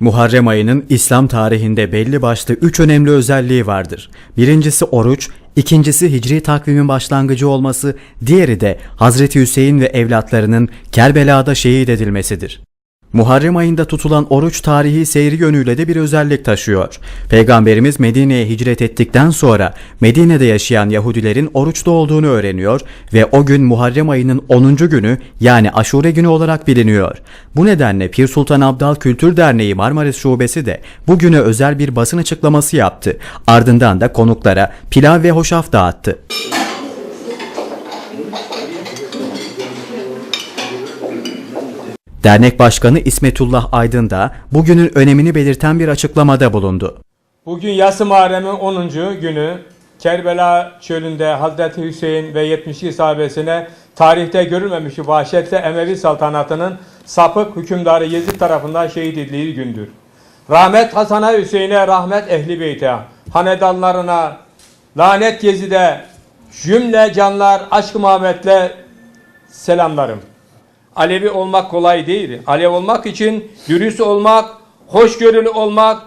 Muharrem ayının İslam tarihinde belli başlı üç önemli özelliği vardır. Birincisi oruç, ikincisi hicri takvimin başlangıcı olması, diğeri de Hazreti Hüseyin ve evlatlarının Kerbela'da şehit edilmesidir. Muharrem ayında tutulan oruç tarihi seyri yönüyle de bir özellik taşıyor. Peygamberimiz Medine'ye hicret ettikten sonra Medine'de yaşayan Yahudilerin oruçta olduğunu öğreniyor ve o gün Muharrem ayının 10. günü yani Aşure günü olarak biliniyor. Bu nedenle Pir Sultan Abdal Kültür Derneği Marmaris Şubesi de bugüne özel bir basın açıklaması yaptı. Ardından da konuklara pilav ve hoşaf dağıttı. Dernek Başkanı İsmetullah Aydın da bugünün önemini belirten bir açıklamada bulundu. Bugün Yası Muharrem'in 10. günü Kerbela çölünde Hazreti Hüseyin ve 72 sahabesine tarihte görülmemiş bir vahşetle Emevi saltanatının sapık hükümdarı Yezid tarafından şehit edildiği gündür. Rahmet Hasan'a Hüseyin'e, rahmet Ehli Beyt'e, hanedanlarına, lanet Yezid'e, cümle canlar aşk-ı Muhammed'le selamlarım. Alevi olmak kolay değil. Alev olmak için dürüst olmak, hoşgörülü olmak,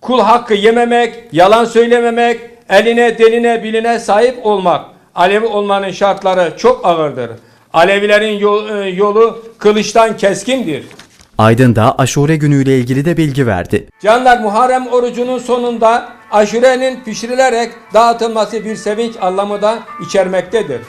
kul hakkı yememek, yalan söylememek, eline, deline, biline sahip olmak. Alevi olmanın şartları çok ağırdır. Alevilerin yol- e, yolu kılıçtan keskindir. Aydın da Aşure günüyle ilgili de bilgi verdi. Canlar Muharrem orucunun sonunda aşurenin pişirilerek dağıtılması bir sevinç anlamı da içermektedir.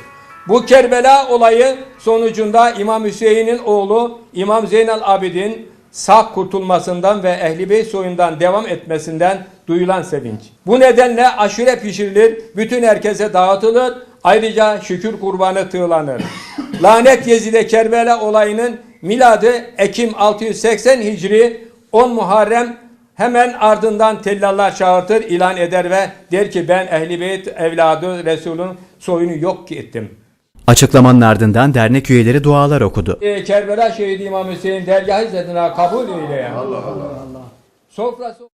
Bu Kerbela olayı sonucunda İmam Hüseyin'in oğlu İmam Zeynel Abidin sağ kurtulmasından ve Ehli Beyt soyundan devam etmesinden duyulan sevinç. Bu nedenle aşure pişirilir, bütün herkese dağıtılır, ayrıca şükür kurbanı tığlanır. Lanet Yezide Kerbela olayının miladı Ekim 680 Hicri 10 Muharrem hemen ardından tellallar çağırtır, ilan eder ve der ki ben Ehli Beyt evladı Resul'ün soyunu yok ki ettim. Açıklamanın ardından dernek üyeleri dualar okudu. Ee, Kerbela şehidi İmam Hüseyin dergah izzetine kabul eyle ya. Allah Allah. Sofrası